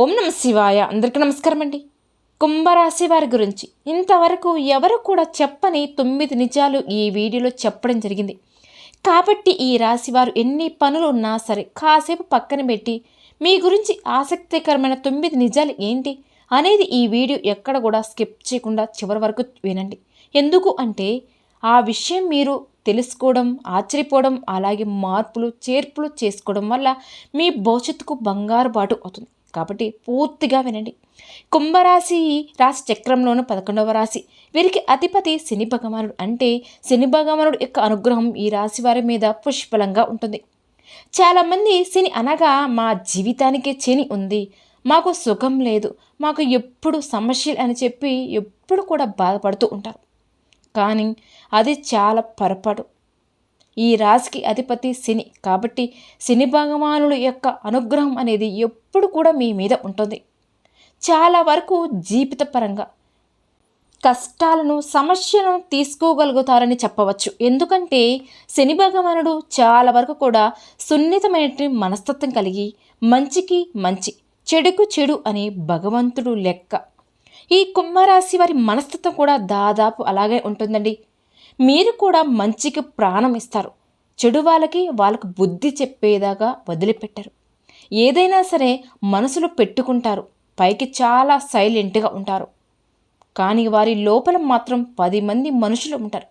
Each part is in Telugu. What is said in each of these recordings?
ఓం నమ శివాయ. అందరికీ నమస్కారం అండి. కుంభరాశి వారి గురించి. ఇంతవరకు ఎవరు కూడా చెప్పని తొమ్మిది నిజాలు ఈ వీడియోలో చెప్పడం జరిగింది. కాబట్టి ఈ రాశి వారు ఎన్ని పనులు ఉన్నా సరే కాసేపు పక్కన పెట్టి మీ గురించి ఆసక్తికరమైన తొమ్మిది నిజాలు ఏంటి అనేది ఈ వీడియో ఎక్కడ కూడా స్కిప్ చేయకుండా చివరి వరకు వినండి. ఎందుకు అంటే ఆ విషయం మీరు తెలుసుకోవడం ఆశ్చర్యపోవడం అలాగే మార్పులు చేర్పులు చేసుకోవడం వల్ల మీ భవిష్యత్తుకు బంగారు బాటు అవుతుంది. కాబట్టి పూర్తిగా వినండి. కుంభరాశి రాశి చక్రంలోను పదకొండవ రాశి. వీరికి అధిపతి శని భగవానుడు. అంటే శని భగవానుడు యొక్క అనుగ్రహం ఈ రాశి వారి మీద పుష్పలంగా ఉంటుంది. చాలామంది శని అనగా మా జీవితానికే శని ఉంది. మాకు సుఖం లేదు. మాకు ఎప్పుడు సమస్యలు అని చెప్పి ఎప్పుడు కూడా బాధపడుతూ ఉంటారు. కానీ అది చాలా పొరపాటు. ఈ రాశికి అధిపతి శని. కాబట్టి శని భగవానుడు యొక్క అనుగ్రహం అనేది ఎప్పుడు కూడా మీ మీద ఉంటుంది. చాలా వరకు జీవితపరంగా కష్టాలను సమస్యను తీసుకోగలుగుతారని చెప్పవచ్చు. ఎందుకంటే శని భగవానుడు చాలా వరకు కూడా సున్నితమైన మనస్తత్వం కలిగి మంచికి మంచి చెడుకు చెడు అనే భగవంతుడు లెక్క. ఈ కుంభరాశి వారి మనస్తత్వం కూడా దాదాపు అలాగే ఉంటుందండి. మీరు కూడా మంచికి ప్రాణం ఇస్తారు. చెడు వాళ్ళకి వాళ్ళకు బుద్ధి చెప్పేదాకా వదిలిపెట్టరు. ఏదైనా సరే మనసులో పెట్టుకుంటారు. పైకి చాలా సైలెంట్గా ఉంటారు. కానీ వారి లోపల మాత్రం పది మంది మనుషులు ఉంటారు.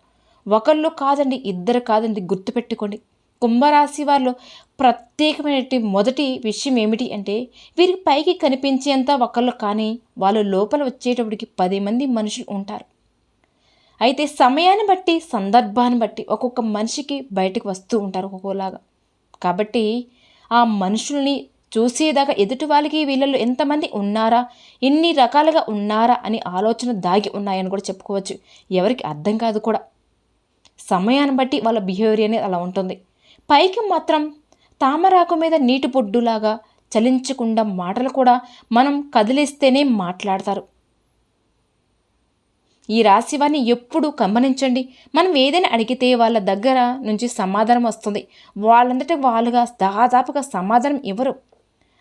ఒకళ్ళు కాదండి ఇద్దరు కాదండి గుర్తుపెట్టుకోండి. కుంభరాశి వారిలో ప్రత్యేకమైన మొదటి విషయం ఏమిటి అంటే వీరికి పైకి కనిపించేంత ఒకళ్ళు కానీ వాళ్ళు లోపల వచ్చేటప్పటికి పది మంది మనుషులు ఉంటారు. అయితే సమయాన్ని బట్టి సందర్భాన్ని బట్టి ఒక్కొక్క మనిషికి బయటకు వస్తూ ఉంటారు ఒక్కొక్కలాగా. కాబట్టి ఆ మనుషుల్ని చూసేదాకా ఎదుటి వాళ్ళకి వీళ్ళల్లో ఎంతమంది ఉన్నారా ఇన్ని రకాలుగా ఉన్నారా అని ఆలోచన దాగి ఉన్నాయని కూడా చెప్పుకోవచ్చు. ఎవరికి అర్థం కాదు కూడా. సమయాన్ని బట్టి వాళ్ళ బిహేవియర్ అనేది అలా ఉంటుంది. పైకి మాత్రం తామరాకు మీద నీటి పొడ్డులాగా చలించకుండా మాటలు కూడా మనం కదిలిస్తేనే మాట్లాడతారు. ఈ రాశి వారిని ఎప్పుడు గమనించండి. మనం ఏదైనా అడిగితే వాళ్ళ దగ్గర నుంచి సమాధానం వస్తుంది. వాళ్ళంతటి వాళ్ళుగా దాదాపుగా సమాధానం ఇవ్వరు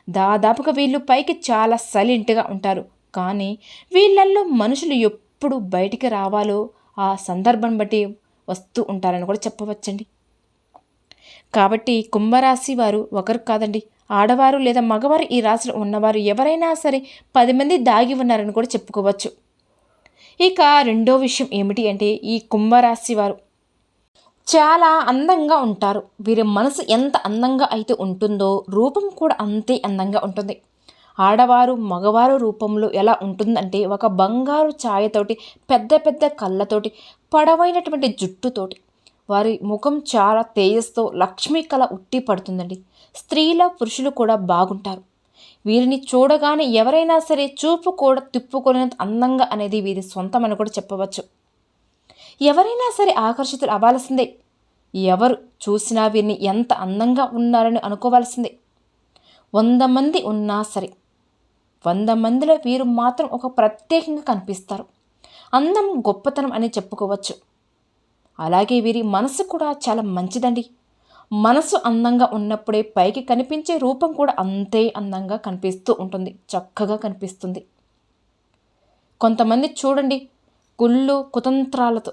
దాదాపుగా వీళ్ళు పైకి చాలా సైలెంట్గా ఉంటారు. కానీ వీళ్ళల్లో మనుషులు ఎప్పుడు బయటికి రావాలో ఆ సందర్భం బట్టి వస్తూ ఉంటారని కూడా చెప్పవచ్చండి. కాబట్టి కుంభరాశి వారు ఒకరు కాదండి. ఆడవారు లేదా మగవారు ఈ రాశిలో ఉన్నవారు ఎవరైనా సరే పది మంది దాగి ఉన్నారని కూడా చెప్పుకోవచ్చు. ఇక రెండో విషయం ఏమిటి అంటే ఈ కుంభరాశి వారు చాలా అందంగా ఉంటారు. వీరి మనసు ఎంత అందంగా అయితే ఉంటుందో రూపం కూడా అంతే అందంగా ఉంటుంది. ఆడవారు మగవారు రూపంలో ఎలా ఉంటుందంటే ఒక బంగారు ఛాయతోటి పెద్ద పెద్ద కళ్ళతోటి పడవైనటువంటి జుట్టుతోటి. వారి ముఖం చాలా తేజస్తో లక్ష్మీ కళ ఉట్టి పడుతుందండి. స్త్రీల పురుషులు కూడా బాగుంటారు. వీరిని చూడగానే ఎవరైనా సరే చూపు కూడా తిప్పుకొనినంత అందంగా అనేది వీరి సొంతం అని కూడా చెప్పవచ్చు. ఎవరైనా సరే ఆకర్షితులు అవ్వాల్సిందే. ఎవరు చూసినా వీరిని ఎంత అందంగా ఉన్నారని అనుకోవాల్సిందే. వంద మంది ఉన్నా సరే వంద మందిలో వీరు మాత్రం ఒక ప్రత్యేకంగా కనిపిస్తారు. అందం గొప్పతనం అని చెప్పుకోవచ్చు. అలాగే వీరి మనసు కూడా చాలా మంచిదండి. మనసు అందంగా ఉన్నప్పుడే పైకి కనిపించే రూపం కూడా అంతే అందంగా కనిపిస్తూ ఉంటుంది చక్కగా కనిపిస్తుంది. కొంతమంది చూడండి కుళ్ళు కుతంత్రాలతో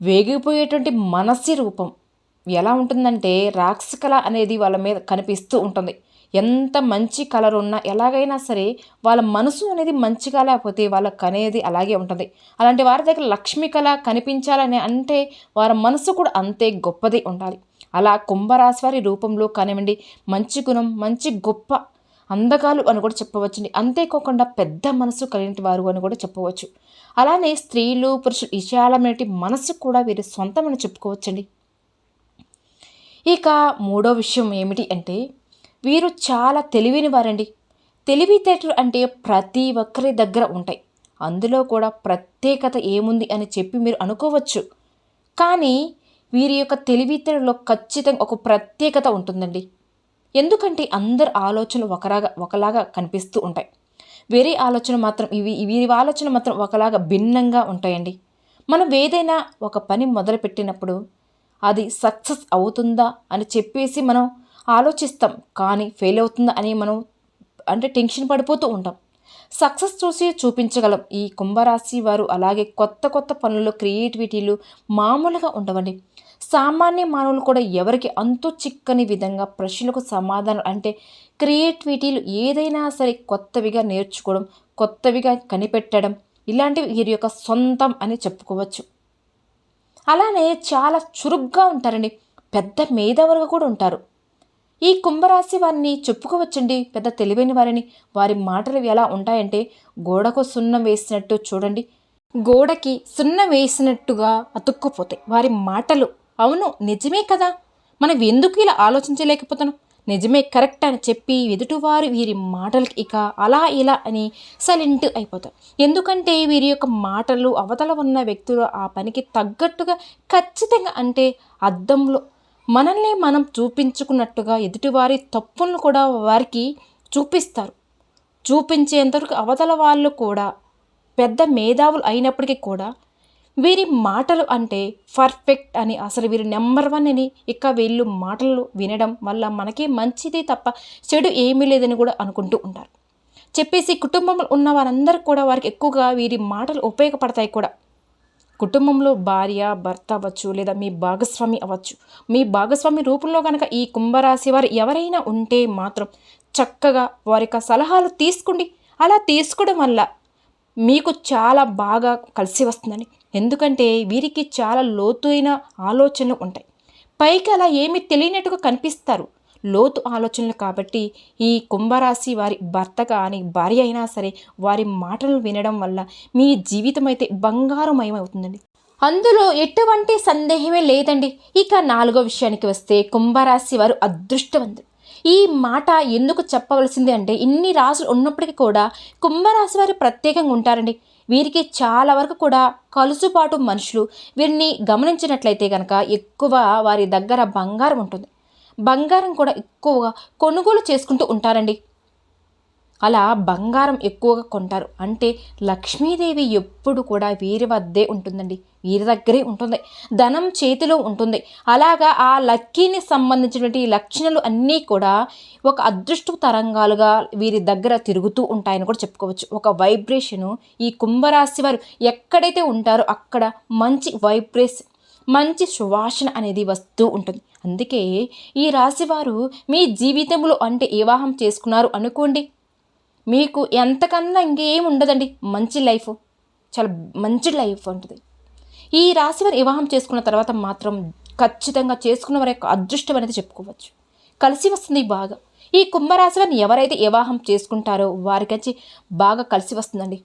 వేగిపోయేటువంటి మనసి రూపం ఎలా ఉంటుందంటే రాక్షకల అనేది వాళ్ళ మీద కనిపిస్తూ ఉంటుంది. ఎంత మంచి కలర్ ఉన్నా ఎలాగైనా సరే వాళ్ళ మనసు అనేది మంచిగా లేకపోతే వాళ్ళకి అనేది అలాగే ఉంటుంది. అలాంటి వారి దగ్గర లక్ష్మీ కళ కనిపించాలని అంటే వారి మనసు కూడా అంతే గొప్పది ఉండాలి. అలా కుంభరాశి వారి రూపంలో కానివ్వండి మంచి గుణం మంచి గొప్ప అందగాలు అని కూడా చెప్పవచ్చండి. అంతేకాకుండా పెద్ద మనసు కలిగిన వారు అని కూడా చెప్పవచ్చు. అలానే స్త్రీలు పురుషులు విశాలమైన మనసు కూడా వీరి సొంతమని చెప్పుకోవచ్చండి. ఇక మూడో విషయం ఏమిటి అంటే వీరు చాలా తెలివిని వారండి. తెలివితేటలు అంటే ప్రతి ఒక్కరి దగ్గర ఉంటాయి. అందులో కూడా ప్రత్యేకత ఏముంది అని చెప్పి మీరు అనుకోవచ్చు. కానీ వీరి యొక్క తెలివితేటలో ఖచ్చితంగా ఒక ప్రత్యేకత ఉంటుందండి. ఎందుకంటే అందరి ఆలోచనలు ఒకలాగా ఒకలాగా కనిపిస్తూ ఉంటాయి. వేరే ఆలోచన మాత్రం ఇవి వీరి ఆలోచన మాత్రం ఒకలాగా భిన్నంగా ఉంటాయండి. మనం ఏదైనా ఒక పని మొదలుపెట్టినప్పుడు అది సక్సెస్ అవుతుందా అని చెప్పేసి మనం ఆలోచిస్తాం. కానీ ఫెయిల్ అవుతుందా అని మనం అంటే టెన్షన్ పడిపోతూ ఉంటాం. సక్సెస్ చూసి చూపించగలం. ఈ కుంభరాశి వారు అలాగే కొత్త కొత్త పనుల్లో క్రియేటివిటీలు మామూలుగా ఉండవండి. సామాన్య మానవులు కూడా ఎవరికి అంతు చిక్కని విధంగా ప్రశ్నలకు సమాధానం అంటే క్రియేటివిటీలు ఏదైనా సరే కొత్తవిగా నేర్చుకోవడం కొత్తవిగా కనిపెట్టడం ఇలాంటివి వీరి యొక్క సొంతం అని చెప్పుకోవచ్చు. అలానే చాలా చురుగ్గా ఉంటారండి. పెద్ద మేధావులుగా కూడా ఉంటారు. ఈ కుంభరాశి వారిని చెప్పుకోవచ్చండి. పెద్ద తెలివైన వారిని. వారి మాటలు ఎలా ఉంటాయంటే గోడకు సున్నం వేసినట్టు చూడండి. గోడకి సున్నం వేసినట్టుగా అతుక్కుపోతాయి. వారి మాటలు అవును నిజమే కదా. మనం ఎందుకు ఇలా ఆలోచించలేకపోతున్నాం? నిజమే కరెక్ట్ అని చెప్పి ఎదుటివారు వీరి మాటలకి ఇక అలా ఇలా అని సైలెంట్ అయిపోతారు ఎందుకంటే వీరి యొక్క మాటలు అవతల ఉన్న వ్యక్తులు ఆ పనికి తగ్గట్టుగా ఖచ్చితంగా అంటే అద్దంలో మనల్ని మనం చూపించుకున్నట్టుగా ఎదుటివారి తప్పులను కూడా వారికి చూపిస్తారు. చూపించేంతవరకు అవతల వాళ్ళు కూడా పెద్ద మేధావులు అయినప్పటికీ కూడా వీరి మాటలు అంటే పర్ఫెక్ట్ అని అసలు వీరి నెంబర్ వన్ అని ఇక వీళ్ళు మాటలు వినడం వల్ల మనకి మంచిది తప్ప చెడు ఏమీ లేదని కూడా అనుకుంటూ ఉంటారు. చెప్పేసి కుటుంబంలో ఉన్న వారందరూ కూడా వారికి ఎక్కువగా వీరి మాటలు ఉపయోగపడతాయి కూడా. కుటుంబంలో భార్య భర్త అవ్వచ్చు లేదా మీ భాగస్వామి అవ్వచ్చు. మీ భాగస్వామి రూపంలో కనుక ఈ కుంభరాశి వారు ఎవరైనా ఉంటే మాత్రం చక్కగా వారి యొక్క సలహాలు తీసుకోండి అలా తీసుకోవడం వల్ల మీకు చాలా బాగా కలిసి వస్తుందని ఎందుకంటే వీరికి చాలా లోతైన ఆలోచనలు ఉంటాయి. పైకి అలా ఏమీ తెలియనట్టుగా కనిపిస్తారు. లోతు ఆలోచనలు కాబట్టి ఈ కుంభరాశి వారి భర్త కానీ భార్య అయినా సరే వారి మాటలు వినడం వల్ల మీ జీవితం అయితే బంగారుమయమవుతుందండి అందులో ఎటువంటి సందేహమే లేదండి. ఇక నాలుగో విషయానికి వస్తే కుంభరాశి వారు అదృష్టవంతులు. ఈ మాట ఎందుకు చెప్పవలసింది అంటే ఇన్ని రాసులు ఉన్నప్పటికీ కూడా కుంభరాశి వారు ప్రత్యేకంగా ఉంటారండి. వీరికి చాలా వరకు కూడా కలుసుబాటు మనుషులు. వీరిని గమనించినట్లయితే కనుక ఎక్కువ వారి దగ్గర బంగారం ఉంటుంది. బంగారం కూడా ఎక్కువగా కొనుగోలు చేసుకుంటూ ఉంటారండి. అలా బంగారం ఎక్కువగా కొంటారు. అంటే లక్ష్మీదేవి ఎప్పుడు కూడా వీరి వద్దే ఉంటుందండి. వీరి దగ్గరే ఉంటుంది. ధనం చేతిలో ఉంటుంది. అలాగా ఆ లక్కీని సంబంధించినటువంటి లక్షణాలు అన్నీ కూడా ఒక అదృష్ట తరంగాలుగా వీరి దగ్గర తిరుగుతూ ఉంటాయని కూడా చెప్పుకోవచ్చు. ఒక వైబ్రేషను ఈ కుంభరాశి వారు ఎక్కడైతే ఉంటారో అక్కడ మంచి వైబ్రేషన్ మంచి సువాసన అనేది వస్తూ ఉంటుంది. అందుకే ఈ రాశివారు మీ జీవితంలో అంటే వివాహం చేసుకున్నారు అనుకోండి మీకు ఎంతకన్నా ఇంకేం ఉండదండి. మంచి లైఫ్. చాలా మంచి లైఫ్ ఉంటుంది. ఈ రాశి వారు వివాహం చేసుకున్న తర్వాత మాత్రం ఖచ్చితంగా చేసుకున్న వారి యొక్క అదృష్టం అనేది చెప్పుకోవచ్చు. కలిసి వస్తుంది బాగా. ఈ కుంభరాశి వారిని ఎవరైతే వివాహం చేసుకుంటారో వారికి బాగా కలిసి వస్తుందండి.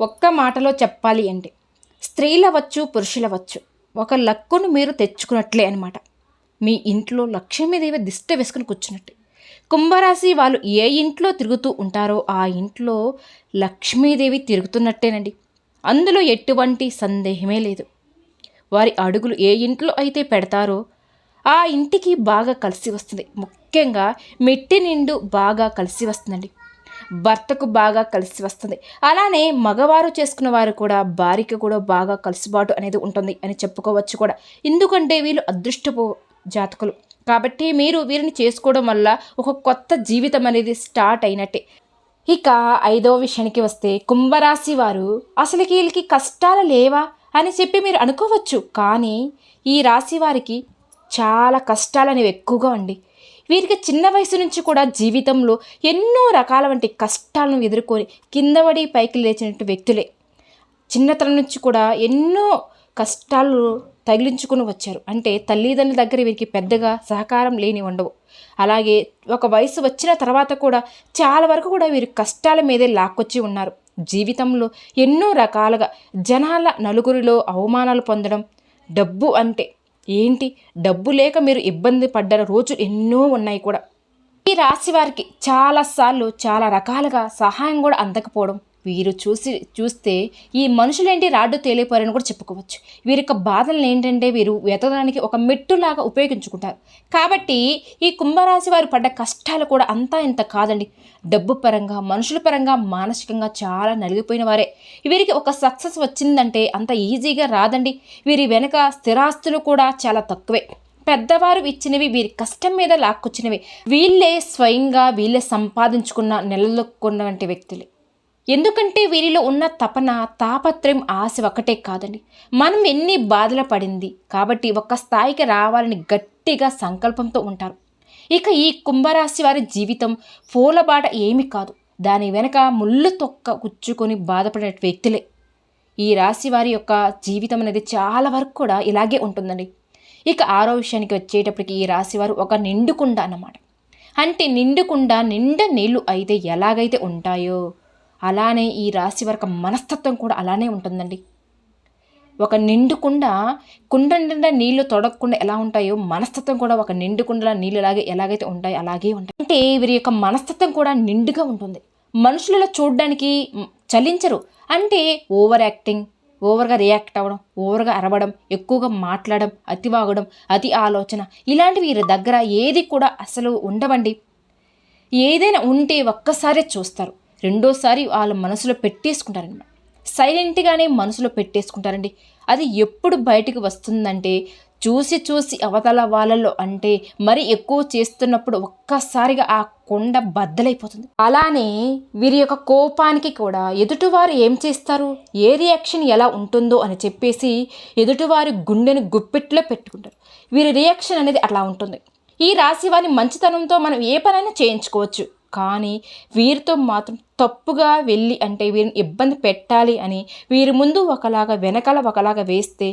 ఒక్క మాటలో చెప్పాలి అంటే స్త్రీలవచ్చు పురుషులవచ్చు ఒక లక్కును మీరు తెచ్చుకున్నట్లే అనమాట మీ ఇంట్లో లక్ష్మీదేవి దిష్ట వేసుకుని కూర్చున్నట్టే. కుంభరాశి వాళ్ళు ఏ ఇంట్లో తిరుగుతూ ఉంటారో ఆ ఇంట్లో లక్ష్మీదేవి తిరుగుతున్నట్టేనండి. అందులో ఎటువంటి సందేహమే లేదు. వారి అడుగులు ఏ ఇంట్లో అయితే పెడతారో ఆ ఇంటికి బాగా కలిసి వస్తుంది. ముఖ్యంగా మెట్టి నిండు బాగా కలిసి వస్తుందండి. భర్తకు బాగా కలిసి వస్తుంది. అలానే మగవారు చేసుకున్న వారు కూడా భార్యకు కూడా బాగా కలిసిబాటు అనేది ఉంటుంది అని చెప్పుకోవచ్చు కూడా. ఎందుకంటే వీళ్ళు అదృష్టపు జాతకులు. కాబట్టి మీరు వీరిని చేసుకోవడం వల్ల ఒక కొత్త జీవితం అనేది స్టార్ట్ అయినట్టే. ఇక ఐదవ విషయానికి వస్తే కుంభరాశి వారు అసలు వీళ్ళకి కష్టాలు లేవా అని చెప్పి మీరు అనుకోవచ్చు. కానీ ఈ రాశి వారికి చాలా కష్టాలు అనేవి ఎక్కువగా ఉండి వీరికి చిన్న వయసు నుంచి కూడా జీవితంలో ఎన్నో రకాల వంటి కష్టాలను ఎదుర్కొని కిందపడి పైకి లేచినట్టు వ్యక్తులే. చిన్నతనం నుంచి కూడా ఎన్నో కష్టాలు తగిలించుకుని వచ్చారు. అంటే తల్లిదండ్రుల దగ్గర వీరికి పెద్దగా సహకారం లేని ఉండవు అలాగే ఒక వయసు వచ్చిన తర్వాత కూడా చాలా వరకు కూడా వీరు కష్టాల మీదే లాక్కొచ్చి ఉన్నారు. జీవితంలో ఎన్నో రకాలుగా జనాల నలుగురిలో అవమానాలు పొందడం డబ్బు అంటే ఏంటి? డబ్బు లేక మీరు ఇబ్బంది పడ్డ రోజులు ఎన్నో ఉన్నాయి కూడా. ఈ రాశి వారికి చాలాసార్లు చాలా రకాలుగా సహాయం కూడా అందకపోవడం వీరు చూసి చూస్తే ఈ మనుషులేంటి రాడ్డు తేలిపోయారని కూడా చెప్పుకోవచ్చు. వీరి యొక్క బాధలను ఏంటంటే వీరు వెతకడానికి ఒక మెట్టులాగా ఉపయోగించుకుంటారు. కాబట్టి ఈ కుంభరాశి వారు పడ్డ కష్టాలు కూడా అంతా ఇంత కాదండి. డబ్బు పరంగా మనుషుల పరంగా మానసికంగా చాలా నలిగిపోయిన వారే. వీరికి ఒక సక్సెస్ వచ్చిందంటే అంత ఈజీగా రాదండి. వీరి వెనక స్థిరాస్తులు కూడా చాలా తక్కువే. పెద్దవారు ఇచ్చినవి వీరి కష్టం మీద లాక్కొచ్చినవి. వీళ్ళే స్వయంగా వీళ్ళే సంపాదించుకున్న నెలలొక్కున్నటువంటి వ్యక్తులే. ఎందుకంటే వీరిలో ఉన్న తపన తాపత్రయం ఆశ ఒకటే కాదండి. మనం ఎన్ని బాధలు పడింది కాబట్టి ఒక స్థాయికి రావాలని గట్టిగా సంకల్పంతో ఉంటారు. ఇక ఈ కుంభరాశి వారి జీవితం పూలబాట ఏమి కాదు. దాని వెనక ముళ్ళు తొక్క కుచ్చుకొని బాధపడిన వ్యక్తులే. ఈ రాశి వారి యొక్క జీవితం అనేది చాలా వరకు కూడా ఇలాగే ఉంటుందండి. ఇక ఆరో విషయానికి వచ్చేటప్పటికి ఈ రాశి వారు ఒక నిండుకుండ అన్నమాట. అంటే నిండుకుండ నిండా నీళ్ళు అయితే ఎలాగైతే ఉంటాయో అలానే ఈ రాశి వరకు మనస్తత్వం కూడా అలానే ఉంటుందండి. ఒక నిండు కుండ కుండ నిండా నీళ్ళు తొడగకుండా ఎలా ఉంటాయో మనస్తత్వం కూడా ఒక నిండు కుండలా నీళ్ళు ఎలాగే ఎలాగైతే ఉంటాయో అలాగే ఉంటాయి. అంటే వీరి యొక్క మనస్తత్వం కూడా నిండుగా ఉంటుంది. మనుషులలో చూడడానికి చలించరు. అంటే ఓవర్ యాక్టింగ్ ఓవర్గా రియాక్ట్ అవ్వడం ఓవర్గా అరవడం ఎక్కువగా మాట్లాడడం అతి వాగడం అతి ఆలోచన ఇలాంటివి వీరి దగ్గర ఏది కూడా అసలు ఉండవండి. ఏదైనా ఉంటే ఒక్కసారే చూస్తారు. రెండోసారి వాళ్ళ మనసులో పెట్టేసుకుంటారనమాట సైలెంట్గానే మనసులో పెట్టేసుకుంటారండి. అది ఎప్పుడు బయటకు వస్తుందంటే చూసి చూసి అవతల వాళ్ళలో అంటే మరి ఎక్కువ చేస్తున్నప్పుడు ఒక్కసారిగా ఆ కొండ బద్దలైపోతుంది. అలానే వీరి యొక్క కోపానికి కూడా ఎదుటివారు ఏం చేస్తారు? ఏ రియాక్షన్ ఎలా ఉంటుందో అని చెప్పేసి ఎదుటివారి గుండెని గుప్పెట్లో పెట్టుకుంటారు. వీరి రియాక్షన్ అనేది అట్లా ఉంటుంది. ఈ రాశి వారి మంచితనంతో మనం ఏ పనైనా చేయించుకోవచ్చు. కానీ వీరితో మాత్రం తప్పుగా వెళ్ళి అంటే వీరిని ఇబ్బంది పెట్టాలి అని వీరి ముందు ఒకలాగా వెనకాల ఒకలాగా వేస్తే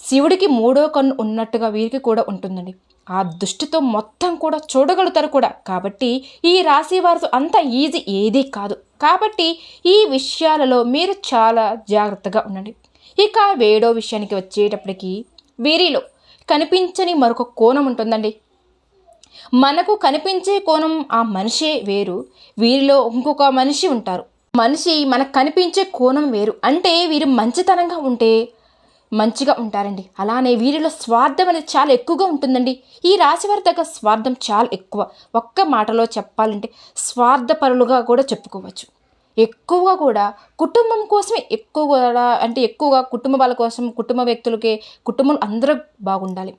శివుడికి మూడో కన్ను ఉన్నట్టుగా వీరికి కూడా ఉంటుందండి. ఆ దృష్టితో మొత్తం కూడా చూడగలుగుతారు కూడా. కాబట్టి ఈ రాశి వారితో అంత ఈజీ ఏదీ కాదు. కాబట్టి ఈ విషయాలలో మీరు చాలా జాగ్రత్తగా ఉండండి. ఇక వేడో విషయానికి వచ్చేటప్పటికి వీరిలో కనిపించని మరొక కోణం ఉంటుందండి. మనకు కనిపించే కోణం ఆ మనిషే వేరు. వీరిలో ఇంకొక మనిషి ఉంటారు. మనిషి మనకు కనిపించే కోణం వేరు. అంటే వీరు మంచితనంగా ఉంటే మంచిగా ఉంటారండి. అలానే వీరిలో స్వార్థం అనేది చాలా ఎక్కువగా ఉంటుందండి. ఈ రాశి వారి దగ్గర స్వార్థం చాలా ఎక్కువ. ఒక్క మాటలో చెప్పాలంటే స్వార్థపరులుగా కూడా చెప్పుకోవచ్చు. ఎక్కువగా కూడా కుటుంబం కోసమే ఎక్కువ అంటే ఎక్కువగా కుటుంబాల కోసం కుటుంబ వ్యక్తులకే కుటుంబం అందరూ బాగుండాలి.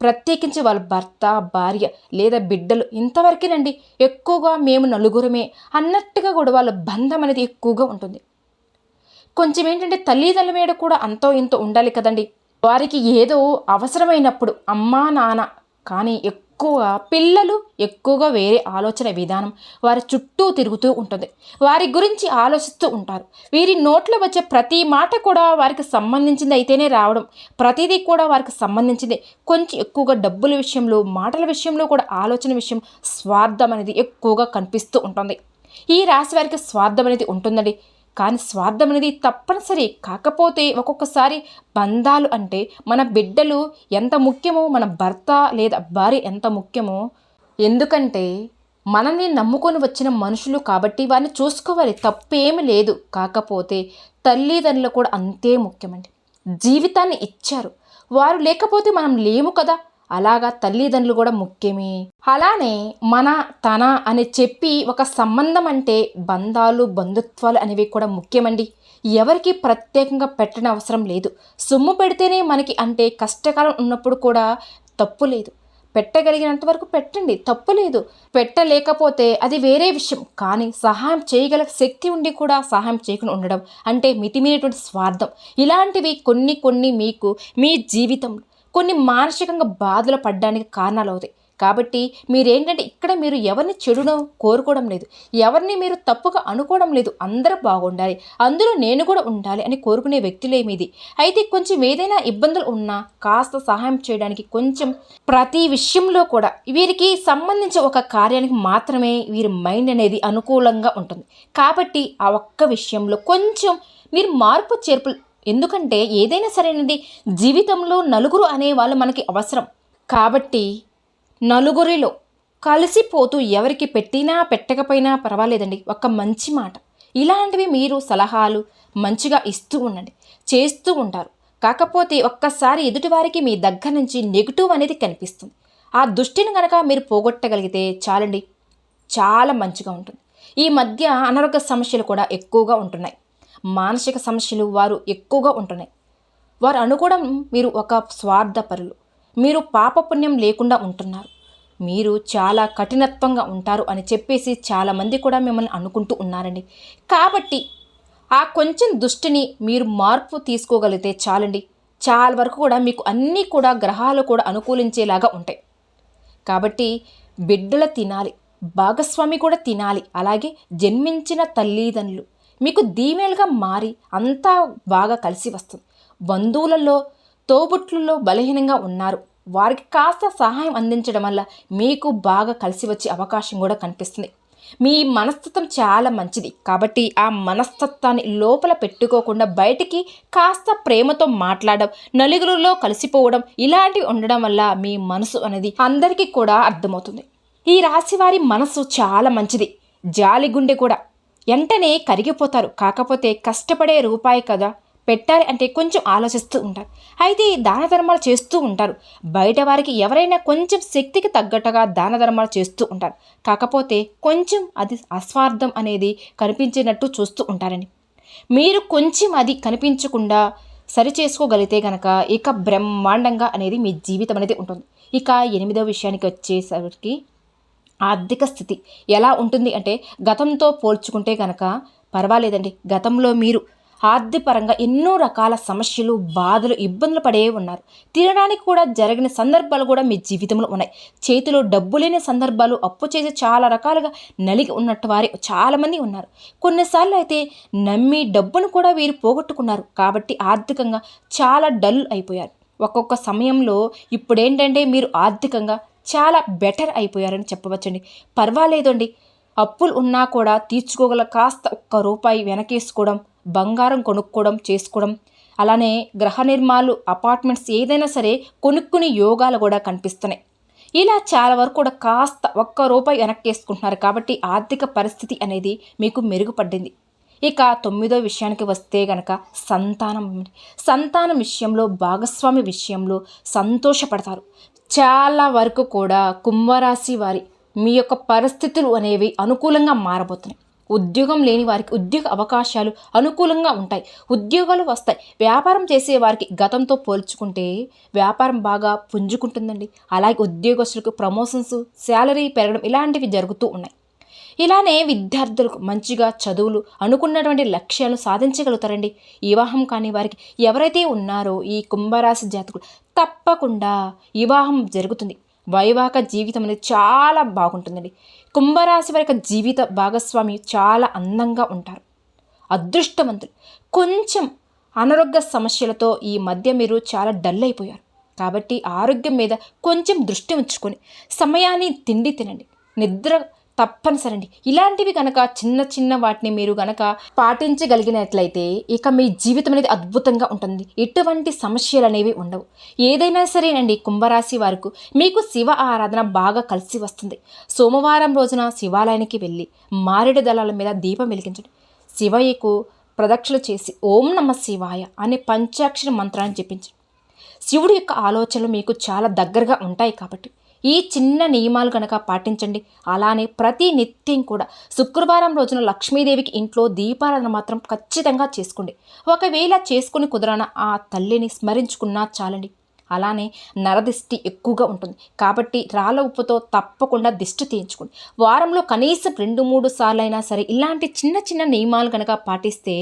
ప్రత్యేకించి వాళ్ళ భర్త భార్య లేదా బిడ్డలు ఇంతవరకేనండి ఎక్కువగా మేము నలుగురమే అన్నట్టుగా కూడా వాళ్ళ బంధం అనేది ఎక్కువగా ఉంటుంది. కొంచెం ఏంటంటే తల్లిదండ్రుల మీద కూడా అంతో ఇంతో ఉండాలి కదండి. వారికి ఏదో అవసరమైనప్పుడు అమ్మా నాన్న కానీ ఎక్కువగా పిల్లలు ఎక్కువగా వేరే ఆలోచన విధానం వారి చుట్టూ తిరుగుతూ ఉంటుంది. వారి గురించి ఆలోచిస్తూ ఉంటారు. వీరి నోట్లో వచ్చే ప్రతి మాట కూడా వారికి సంబంధించింది అయితేనే రావడం ప్రతిదీ కూడా వారికి సంబంధించింది. కొంచెం ఎక్కువగా డబ్బుల విషయంలో మాటల విషయంలో కూడా ఆలోచన విషయం స్వార్థం అనేది ఎక్కువగా కనిపిస్తూ ఉంటుంది. ఈ రాశి వారికి స్వార్థం అనేది ఉంటుందండి. కానీ స్వార్థం అనేది తప్పనిసరి. కాకపోతే ఒక్కొక్కసారి బంధాలు అంటే మన బిడ్డలు ఎంత ముఖ్యమో మన భర్త లేదా భార్య ఎంత ముఖ్యమో. ఎందుకంటే మనల్ని నమ్ముకొని వచ్చిన మనుషులు కాబట్టి వారిని చూసుకోవాలి. తప్పేమి లేదు. కాకపోతే తల్లిదండ్రులు కూడా అంతే ముఖ్యమండి. జీవితాన్ని ఇచ్చారు. వారు లేకపోతే మనం లేము కదా. అలాగా తల్లిదండ్రులు కూడా ముఖ్యమే. అలానే మన తన అని చెప్పి ఒక సంబంధం అంటే బంధాలు బంధుత్వాలు అనేవి కూడా ముఖ్యమండి. ఎవరికి ప్రత్యేకంగా పెట్టని అవసరం లేదు. సొమ్ము పెడితేనే మనకి అంటే కష్టకాలం ఉన్నప్పుడు కూడా తప్పు లేదు. పెట్టగలిగినంత వరకు పెట్టండి. తప్పు లేదు. పెట్టలేకపోతే అది వేరే విషయం. కానీ సహాయం చేయగల శక్తి ఉండి కూడా సహాయం చేయకుండా ఉండడం అంటే మితిమీరేటువంటి స్వార్థం. ఇలాంటివి కొన్ని కొన్ని మీకు మీ జీవితంలో కొన్ని మానసికంగా బాధలు పడడానికి కారణాలు అవుతాయి కాబట్టి మీరేంటంటే ఇక్కడ మీరు ఎవరిని చెడును కోరుకోవడం లేదు. ఎవరిని మీరు తప్పుగా అనుకోవడం లేదు. అందరూ బాగుండాలి. అందులో నేను కూడా ఉండాలి అని కోరుకునే వ్యక్తులేమిది అయితే కొంచెం ఏదైనా ఇబ్బందులు ఉన్నా కాస్త సహాయం చేయడానికి కొంచెం ప్రతి విషయంలో కూడా వీరికి సంబంధించి ఒక కార్యానికి మాత్రమే వీరి మైండ్ అనేది అనుకూలంగా ఉంటుంది. కాబట్టి ఆ ఒక్క విషయంలో కొంచెం మీరు మార్పు చేర్పులు ఎందుకంటే ఏదైనా సరేనండి జీవితంలో నలుగురు అనేవాళ్ళు మనకి అవసరం. కాబట్టి నలుగురిలో కలిసిపోతూ ఎవరికి పెట్టినా పెట్టకపోయినా పర్వాలేదండి. ఒక మంచి మాట. ఇలాంటివి మీరు సలహాలు మంచిగా ఇస్తూ ఉండండి. చేస్తూ ఉంటారు. కాకపోతే ఒక్కసారి ఎదుటివారికి మీ దగ్గర నుంచి నెగిటివ్ అనేది కనిపిస్తుంది. ఆ దృష్టిని కనుక మీరు పోగొట్టగలిగితే చాలండి. చాలా మంచిగా ఉంటుంది. ఈ మధ్య అనారోగ్య సమస్యలు కూడా ఎక్కువగా ఉంటున్నాయి. మానసిక సమస్యలు వారు ఎక్కువగా ఉంటున్నాయి. వారు అనుకోవడం మీరు ఒక స్వార్థపరులు. మీరు పాపపుణ్యం లేకుండా ఉంటున్నారు. మీరు చాలా కఠినత్వంగా ఉంటారు అని చెప్పేసి చాలామంది కూడా మిమ్మల్ని అనుకుంటూ ఉన్నారండి. కాబట్టి ఆ కొంచెం దృష్టిని మీరు మార్పు తీసుకోగలిగితే చాలండి. చాలా వరకు కూడా మీకు అన్నీ కూడా గ్రహాలు కూడా అనుకూలించేలాగా ఉంటాయి. కాబట్టి బిడ్డల తినాలి భాగస్వామి కూడా తినాలి. అలాగే జన్మించిన తల్లిదండ్రులు మీకు దీవెనలుగా మారి అంతా బాగా కలిసి వస్తుంది. బంధువులలో తోబుట్లలో బలహీనంగా ఉన్నారు. వారికి కాస్త సహాయం అందించడం వల్ల మీకు బాగా కలిసి వచ్చే అవకాశం కూడా కనిపిస్తుంది. మీ మనస్తత్వం చాలా మంచిది. కాబట్టి ఆ మనస్తత్వాన్ని లోపల పెట్టుకోకుండా బయటికి కాస్త ప్రేమతో మాట్లాడడం నలుగురిలో కలిసిపోవడం ఇలాంటివి ఉండడం వల్ల మీ మనసు అనేది అందరికీ కూడా అర్థమవుతుంది. ఈ రాశి వారి మనసు చాలా మంచిది. జాలి గుండె కూడా. వెంటనే కరిగిపోతారు. కాకపోతే కష్టపడే రూపాయి కదా. పెట్టాలి అంటే కొంచెం ఆలోచిస్తూ ఉంటారు. అయితే దాన ధర్మాలు చేస్తూ ఉంటారు. బయట వారికి ఎవరైనా కొంచెం శక్తికి తగ్గట్టుగా దాన ధర్మాలు చేస్తూ ఉంటారు. కాకపోతే కొంచెం అది అస్వార్థం అనేది కనిపించినట్టు చూస్తూ ఉంటారని. మీరు కొంచెం అది కనిపించకుండా సరి చేసుకోగలిగితే గనక ఇక బ్రహ్మాండంగా అనేది మీ జీవితం అనేది ఉంటుంది. ఇక ఎనిమిదవ విషయానికి వచ్చేసరికి ఆర్థిక స్థితి ఎలా ఉంటుంది అంటే గతంతో పోల్చుకుంటే కనుక పర్వాలేదండి. గతంలో మీరు ఆర్థికపరంగా ఎన్నో రకాల సమస్యలు బాధలు ఇబ్బందులు పడే ఉన్నారు. తినడానికి కూడా జరిగిన సందర్భాలు కూడా మీ జీవితంలో ఉన్నాయి. చేతిలో డబ్బు లేని సందర్భాలు అప్పు చేసి చాలా రకాలుగా నలిగి ఉన్నట్టు వారి చాలామంది ఉన్నారు. కొన్నిసార్లు అయితే నమ్మి డబ్బును కూడా వీరు పోగొట్టుకున్నారు. కాబట్టి ఆర్థికంగా చాలా డల్ అయిపోయారు. ఒక్కొక్క సమయంలో ఇప్పుడేంటంటే మీరు ఆర్థికంగా చాలా బెటర్ అయిపోయారని చెప్పవచ్చండి. పర్వాలేదండి. అప్పులు ఉన్నా కూడా తీర్చుకోగల కాస్త ఒక్క రూపాయి వెనకేసుకోవడం బంగారం కొనుక్కోవడం చేసుకోవడం. అలానే గ్రహ నిర్మాలు అపార్ట్మెంట్స్ ఏదైనా సరే కొనుక్కుని యోగాలు కూడా కనిపిస్తున్నాయి. ఇలా చాలా వరకు కూడా కాస్త ఒక్క రూపాయి వెనక్కేసుకుంటున్నారు కాబట్టి ఆర్థిక పరిస్థితి అనేది మీకు మెరుగుపడింది ఇక తొమ్మిదో విషయానికి వస్తే గనక సంతానం. సంతానం విషయంలో భాగస్వామి విషయంలో సంతోషపడతారు. చాలా వరకు కూడా కుంభరాశి వారి మీ యొక్క పరిస్థితులు అనేవి అనుకూలంగా మారబోతున్నాయి. ఉద్యోగం లేని వారికి ఉద్యోగ అవకాశాలు అనుకూలంగా ఉంటాయి. ఉద్యోగాలు వస్తాయి. వ్యాపారం చేసే వారికి గతంతో పోల్చుకుంటే వ్యాపారం బాగా పుంజుకుంటుందండి. అలాగే ఉద్యోగస్తులకు ప్రమోషన్స్ శాలరీ పెరగడం ఇలాంటివి జరుగుతూ ఉన్నాయి. ఇలానే విద్యార్థులకు మంచిగా చదువులు అనుకున్నటువంటి లక్ష్యాలు సాధించగలుగుతారండి. వివాహం కాని వారికి ఎవరైతే ఉన్నారో ఈ కుంభరాశి జాతకులు తప్పకుండా వివాహం జరుగుతుంది. వైవాహిక జీవితం అనేది చాలా బాగుంటుందండి. కుంభరాశి వారి యొక్క జీవిత భాగస్వామి చాలా అందంగా ఉంటారు. అదృష్టవంతులు. కొంచెం అనారోగ్య సమస్యలతో ఈ మధ్య మీరు చాలా డల్ అయిపోయారు. కాబట్టి ఆరోగ్యం మీద కొంచెం దృష్టి ఉంచుకొని సమయాన్ని తిండి తినండి. నిద్ర తప్పనిసరండి. ఇలాంటివి కనుక చిన్న చిన్న వాటిని మీరు గనక పాటించగలిగినట్లయితే ఇక మీ జీవితం అనేది అద్భుతంగా ఉంటుంది. ఎటువంటి సమస్యలు అనేవి ఉండవు. ఏదైనా సరేనండి కుంభరాశి వారికి మీకు శివ ఆరాధన బాగా కలిసి వస్తుంది. సోమవారం రోజున శివాలయానికి వెళ్ళి మారేడు దళాల మీద దీపం వెలిగించండి. శివయ్యకు ప్రదక్షిణ చేసి ఓం నమ శివాయ అనే పంచాక్షర మంత్రాన్ని జపించండి. శివుడి యొక్క ఆలోచనలు మీకు చాలా దగ్గరగా ఉంటాయి కాబట్టి ఈ చిన్న నియమాలు కనుక పాటించండి. అలానే ప్రతి నిత్యం కూడా శుక్రవారం రోజున లక్ష్మీదేవికి ఇంట్లో దీపారాధన మాత్రం ఖచ్చితంగా చేసుకోండి. ఒకవేళ చేసుకుని కుదరన ఆ తల్లిని స్మరించుకున్నా చాలండి. అలానే నరదిష్టి ఎక్కువగా ఉంటుంది. కాబట్టి రాళ్ళ ఉప్పుతో తప్పకుండా దిష్టి తీయించుకోండి. వారంలో కనీసం రెండు మూడు సార్లు అయినా సరే ఇలాంటి చిన్న చిన్న నియమాలు కనుక పాటిస్తే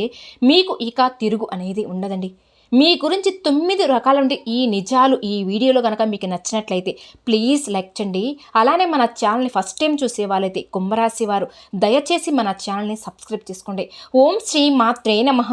మీకు ఇక తిరుగు అనేది ఉండదండి. మీ గురించి తొమ్మిది రకాల ఈ నిజాలు ఈ వీడియోలో కనుక మీకు నచ్చినట్లయితే ప్లీజ్ లైక్ చేయండి. అలానే మన ఛానల్ని ఫస్ట్ టైం చూసే వాళ్ళైతే కుంభరాశి వారు దయచేసి మన ఛానల్ని సబ్స్క్రైబ్ చేసుకోండి. ఓం శ్రీ మాత్రే నమః.